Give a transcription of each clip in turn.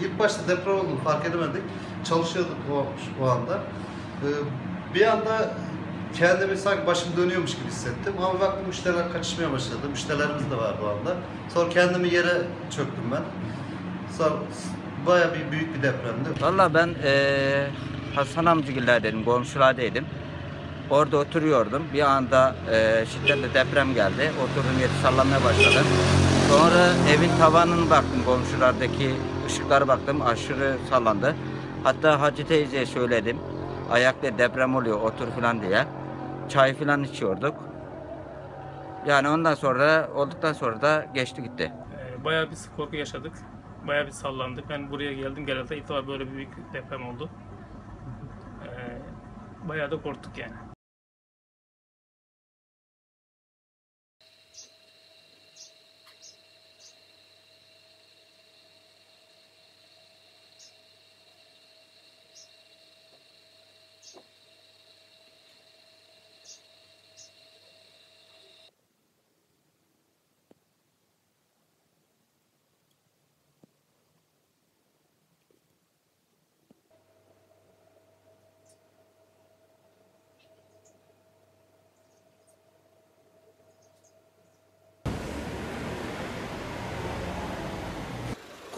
ilk başta deprem olduğunu fark edemedik. Çalışıyorduk o, o anda. Ee, bir anda kendimi sanki başım dönüyormuş gibi hissettim. Ama baktım müşteriler kaçışmaya başladı. Müşterilerimiz de vardı o anda. Sonra kendimi yere çöktüm ben. Sonra bayağı bir büyük bir depremdi. Valla ben eee Hasan amcagillerdeydim, komşulardaydım. Orada oturuyordum. Bir anda eee şiddetli deprem geldi. Oturduğum yeri sallanmaya başladı. Sonra evin tavanına baktım, komşulardaki ışıklara baktım. Aşırı sallandı. Hatta Hacı teyzeye söyledim. Ayakta deprem oluyor, otur falan diye. Çay falan içiyorduk. Yani ondan sonra, olduktan sonra da geçti gitti. Ee, Bayağı bir korku yaşadık. Bayağı bir sallandık. Ben buraya geldim genelde ilk defa böyle bir büyük deprem oldu. Ee, Bayağı da korktuk yani.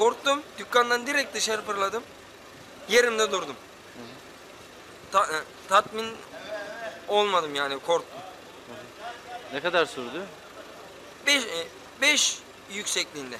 Korktum. Dükkandan direkt dışarı fırladım. Yerimde durdum. Ta- e, tatmin olmadım yani korktum. Ne kadar sürdü? 5 5 yüksekliğinde.